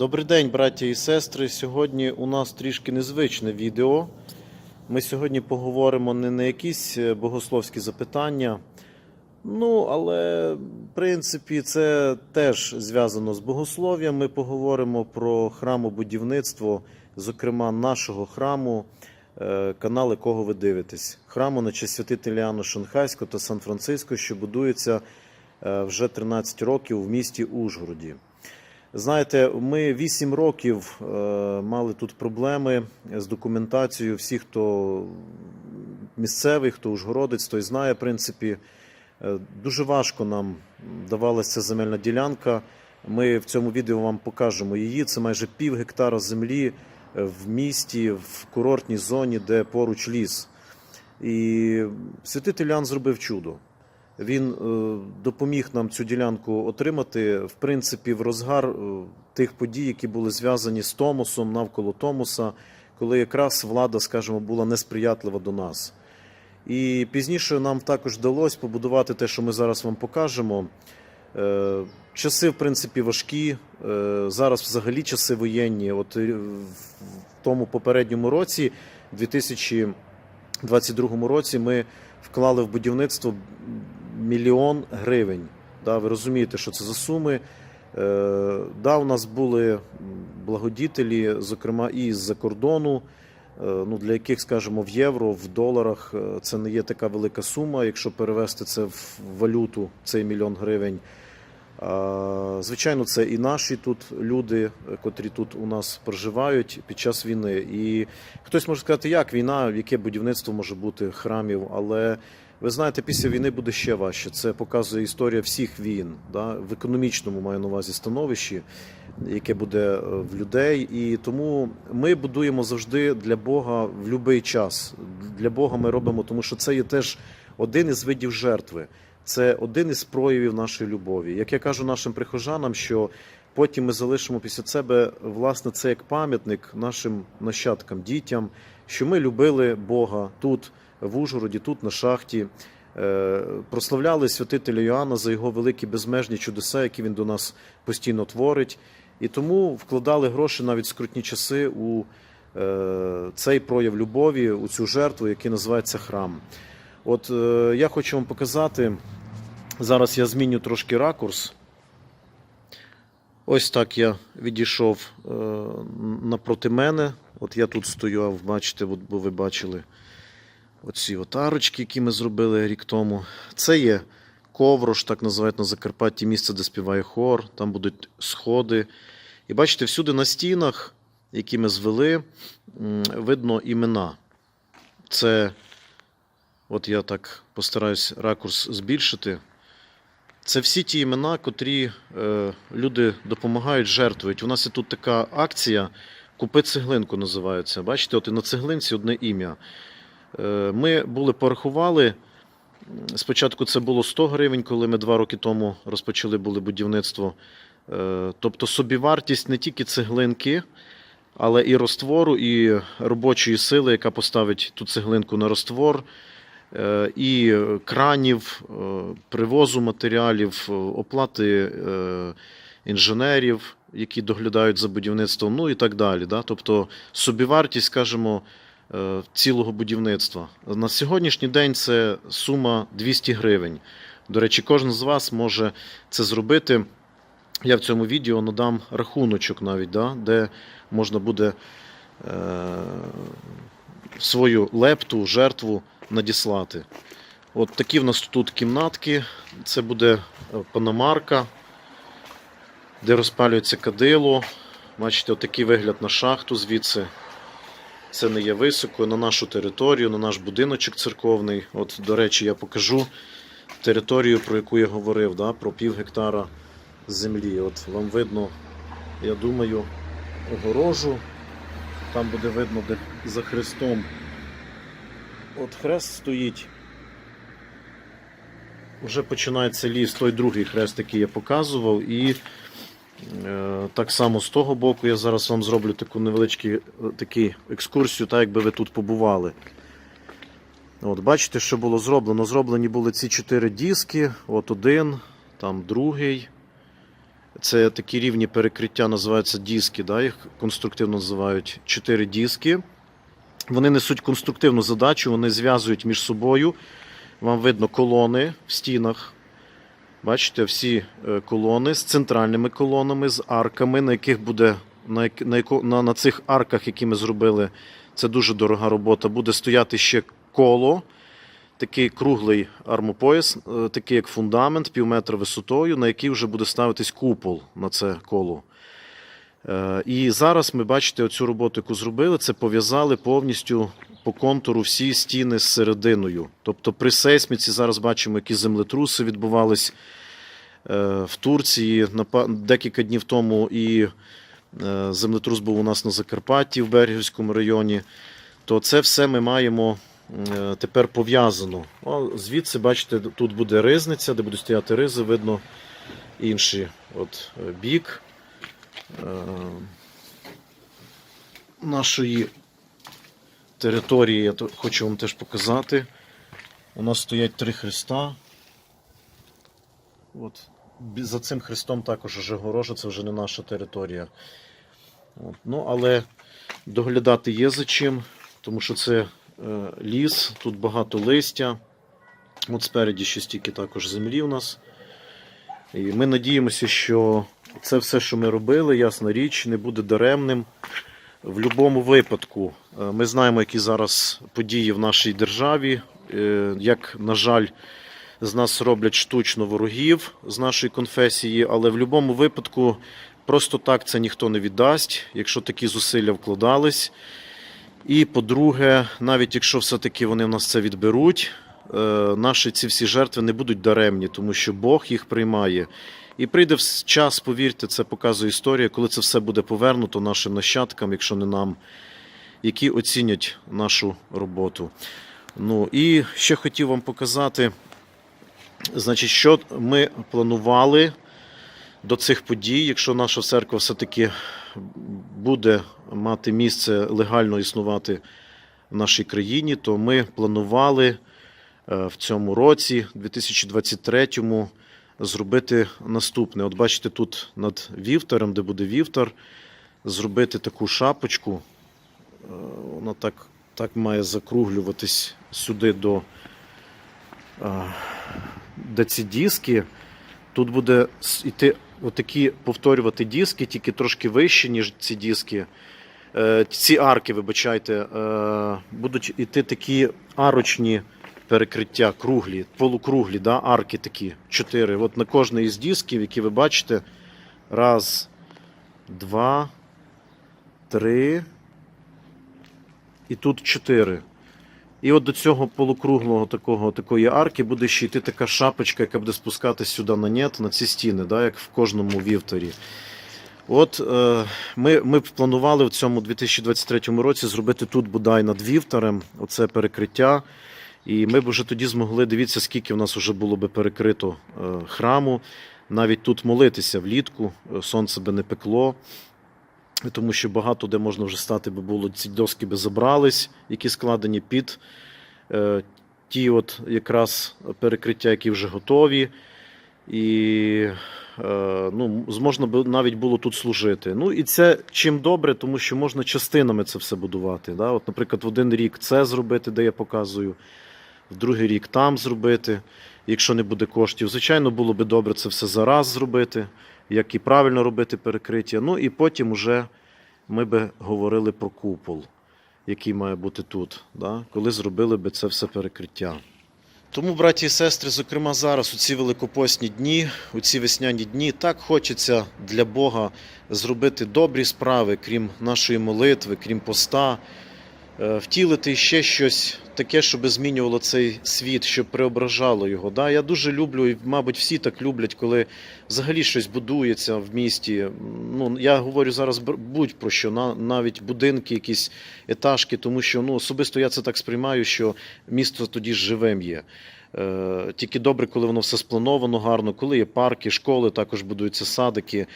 Добрий день, браття і сестри. Сьогодні у нас трішки незвичне відео. Ми сьогодні поговоримо не на якісь е, богословські запитання. Ну, але в принципі це теж зв'язано з богослов'ям. Ми поговоримо про храмобудівництво, зокрема нашого храму, е, канал якого ви дивитесь. Храму на честь святителя Іоанна Шанхайського та Сан-Франциско, що будується е, вже 13 років в місті Ужгороді. Знаєте, ми 8 років е, мали тут проблеми з документацією. Всі, хто місцевий, хто ужгородець, той знає, в принципі, е, дуже важко нам давалася земельна ділянка. Ми в цьому відео вам покажемо її. Це майже пів гектара землі е, в місті, в курортній зоні, де поруч ліс. І святитель Іоанн зробив чудо. Він е, допоміг нам цю ділянку отримати, в принципі, в розгар е, тих подій, які були зв'язані з Томосом, навколо Томоса, коли якраз влада, скажімо, була несприятлива до нас. І пізніше нам також вдалося побудувати те, що ми зараз вам покажемо. Е, Часи, в принципі, важкі. Зараз взагалі часи воєнні. От в тому попередньому році, 2022 році, ми вклали в будівництво мільйон гривень. Да, ви розумієте, що це за суми. Е, да, у нас були благодітелі, зокрема і з-за кордону, е, ну, для яких, скажімо, в євро, в доларах е, це не є така велика сума, якщо перевести це в валюту, цей мільйон гривень. Звичайно, це і наші тут люди, котрі тут у нас проживають під час війни. І хтось може сказати, як війна, яке будівництво може бути храмів, але ви знаєте, після війни буде ще важче. Це показує історія всіх війн, да, в економічному маю на увазі становищі, яке буде е, в людей. І тому ми будуємо завжди для Бога в будь-який час. Для Бога ми робимо, тому що це є теж один із видів жертви. Це один із проявів нашої любові. Як я кажу нашим прихожанам, що потім ми залишимо після себе власне це як пам'ятник нашим нащадкам, дітям, що ми любили Бога тут, в Ужгороді, тут на шахті. Е, Прославляли святителя Йоанна за його великі безмежні чудеса, які він до нас постійно творить. І тому вкладали гроші навіть в скрутні часи у е, цей прояв любові, у цю жертву, який називається храм. От е, я хочу вам показати. Зараз я зміню трошки ракурс. Ось так я відійшов е, напроти мене. От я тут стою, а бачите, от, бо ви бачили оці от які ми зробили рік тому. Це є коврош, так називають на Закарпатті, місце, де співає хор. Там будуть сходи. І бачите, всюди на стінах, які ми звели, видно імена. Це, от я так постараюсь ракурс збільшити. Це всі ті імена, котрі е, люди допомагають, жертвують. У нас є тут така акція Купи цеглинку називається. Бачите, от і на цеглинці одне ім'я. Е, ми були порахували. Спочатку це було 100 гривень, коли ми два роки тому розпочали були будівництво. Е, тобто собівартість не тільки цеглинки, але і розтвору, і робочої сили, яка поставить ту цеглинку на роствор і кранів, е, привозу матеріалів, е, оплати е, інженерів, які доглядають за будівництвом, ну і так далі. Да? Тобто собівартість, скажімо, е, цілого будівництва. На сьогоднішній день це сума 200 гривень. До речі, кожен з вас може це зробити. Я в цьому відео надам рахуночок навіть, да? де можна буде е, свою лепту, жертву надіслати. От такі в нас тут кімнатки. Це буде е, паномарка, де розпалюється кадило. Бачите, отакий вигляд на шахту звідси. Це не є високо, на нашу територію, на наш будиночок церковний. От, до речі, я покажу територію, про яку я говорив, да, про пів гектара землі. От вам видно, я думаю, огорожу. Там буде видно, де за хрестом. От хрест стоїть. Вже починається ліс, той другий хрест, який я показував. І е, так само з того боку я зараз вам зроблю таку невеличку е, таку екскурсію, так якби ви тут побували. От, бачите, що було зроблено? Зроблені були ці чотири диски. От один, там другий. Це такі рівні перекриття, називаються диски, да, їх конструктивно називають чотири диски. Вони несуть конструктивну задачу, вони зв'язують між собою. Вам видно колони в стінах. Бачите, всі е, колони з центральними колонами, з арками, на яких буде на, на, на, цих арках, які ми зробили, це дуже дорога робота. Буде стояти ще коло, такий круглий армопояс, е, такий як фундамент, пів метра висотою, на який вже буде ставитись купол на це коло. Е, І зараз ми бачите оцю роботу, яку зробили, це пов'язали повністю по контуру всі стіни з серединою. Тобто при сейсміці зараз бачимо, які землетруси відбувались е, в Турції декілька днів тому. І е, землетрус був у нас на Закарпатті в Берегівському районі. То це все ми маємо тепер пов'язано. Звідси, бачите, тут буде ризниця, де будуть стояти ризи, видно інший от, бік нашої території. Я хочу вам теж показати. У нас стоять три хреста. От. За цим хрестом також вже горожа, це вже не наша територія. От. Ну, але доглядати є за чим, тому що це е, ліс, тут багато листя. От спереді ще стільки також землі у нас. І ми надіємося, що це все, що ми робили, ясна річ, не буде даремним. В будь-якому випадку е, ми знаємо, які зараз події в нашій державі, е, як, на жаль, з нас роблять штучно ворогів з нашої конфесії, але в будь-якому випадку просто так це ніхто не віддасть, якщо такі зусилля вкладались. І по-друге, навіть якщо все-таки вони в нас це відберуть, е, наші ці всі жертви не будуть даремні, тому що Бог їх приймає. І прийде час, повірте, це показує історія, коли це все буде повернуто нашим нащадкам, якщо не нам, які оцінять нашу роботу. Ну і ще хотів вам показати, значить, що ми планували до цих подій, якщо наша церква все-таки буде мати місце легально існувати в нашій країні, то ми планували е, в цьому році, 2023-му, зробити наступне. От бачите, тут над вівтарем, де буде вівтар, зробити таку шапочку. Е, Вона так, так має закруглюватись сюди до е, де ці диски. Тут буде йти отакі повторювати диски, тільки трошки вищі, ніж ці диски. Е, Ці арки, вибачайте, будуть йти такі арочні перекриття, круглі, полукруглі, да, арки такі, чотири. От на кожний із дисків, які ви бачите, раз, два, три. І тут чотири. І от до цього полукруглого такого, такої арки буде ще йти така шапочка, яка буде спускатись сюди на нет, на ці стіни, да, як в кожному вівторі. От е, ми, ми планували в цьому 2023 році зробити тут бодай над вівторем оце перекриття. І ми б вже тоді змогли дивіться, скільки в нас вже було би перекрито е, храму. Навіть тут молитися влітку, е, сонце би не пекло. Тому що багато де можна вже стати би було, ці доски би забрались, які складені під е, ті от якраз перекриття, які вже готові. І ну, зможна би навіть було тут служити. Ну і це чим добре, тому що можна частинами це все будувати. Да? От, наприклад, в один рік це зробити, де я показую, другий рік там зробити, якщо не буде коштів. Звичайно, було би добре це все зараз зробити, як і правильно робити перекриття. Ну і потім уже ми би говорили про купол, який має бути тут, да? коли зробили би це все перекриття. Тому, браті і сестри, зокрема зараз, у ці великопосні дні, у ці весняні дні, так хочеться для Бога зробити добрі справи, крім нашої молитви, крім поста, втілити ще щось таке, щоб змінювало цей світ, щоб преображало його. Да? Я дуже люблю, і, мабуть, всі так люблять, коли взагалі щось будується в місті. Ну, я говорю зараз будь-про що, на- навіть будинки, якісь етажки, тому що ну, особисто я це так сприймаю, що місто тоді живим є. Е, Тільки добре, коли воно все сплановано гарно, коли є парки, школи, також будуються садики.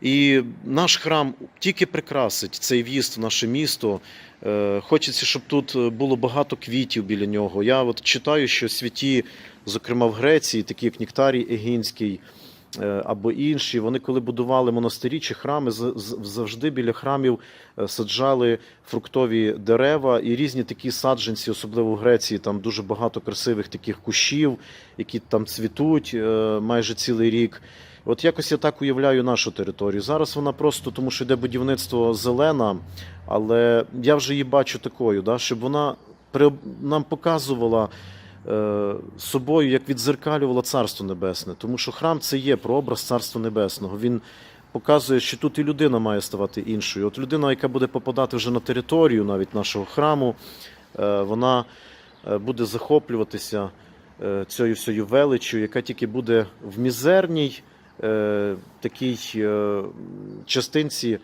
І наш храм тільки прикрасить цей в'їзд в наше місто. Е, Хочеться, щоб тут було багато квітів біля нього. Я от читаю, що святі, зокрема в Греції, такі як Ніктарій Егінський, або інші, вони коли будували монастирі чи храми, завжди біля храмів е, саджали фруктові дерева і різні такі саджанці, особливо в Греції, там дуже багато красивих таких кущів, які там цвітуть е, майже цілий рік. От якось я так уявляю нашу територію. Зараз вона просто тому, що йде будівництво зелена, але я вже її бачу такою, да, щоб вона при- нам показувала е, собою, як відзеркалювала Царство Небесне. Тому що храм це є прообраз Царства Небесного. Він показує, що тут і людина має ставати іншою. От людина, яка буде попадати вже на територію навіть нашого храму, е, вона е, буде захоплюватися е, цією всією величчю, яка тільки буде в мізерній е, такій е, частинці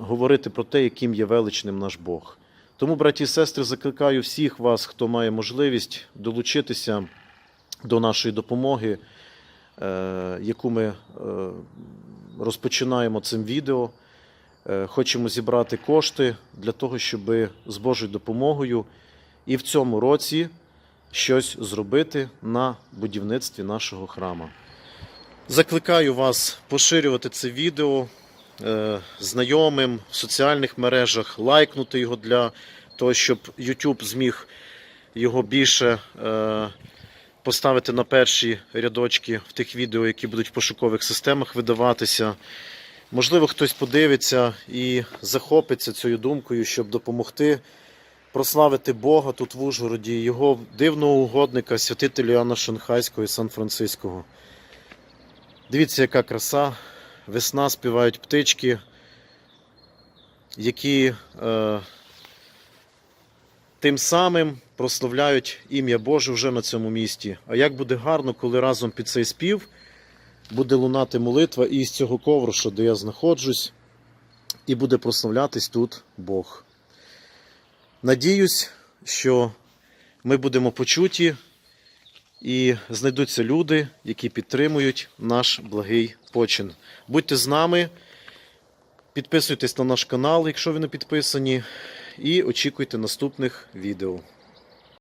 говорити про те, яким є величним наш Бог. Тому, браті і сестри, закликаю всіх вас, хто має можливість долучитися до нашої допомоги, е, яку ми е, розпочинаємо цим відео. Е, Хочемо зібрати кошти для того, щоб з Божою допомогою і в цьому році щось зробити на будівництві нашого храма. Закликаю вас поширювати це відео знайомим в соціальних мережах, лайкнути його для того, щоб YouTube зміг його більше е, поставити на перші рядочки в тих відео, які будуть в пошукових системах видаватися. Можливо, хтось подивиться і захопиться цією думкою, щоб допомогти прославити Бога тут в Ужгороді, його дивного угодника, святителя Іоанна Шанхайського і Сан-Франциського. Дивіться, яка краса. Весна співають птички, які е, тим самим прославляють ім'я Боже вже на цьому місті. А як буде гарно, коли разом під цей спів буде лунати молитва і з цього ковруша, де я знаходжусь, і буде прославлятись тут Бог. Надіюсь, що ми будемо почуті і знайдуться люди, які підтримують наш благий почин. Будьте з нами, підписуйтесь на наш канал, якщо ви не підписані, і очікуйте наступних відео.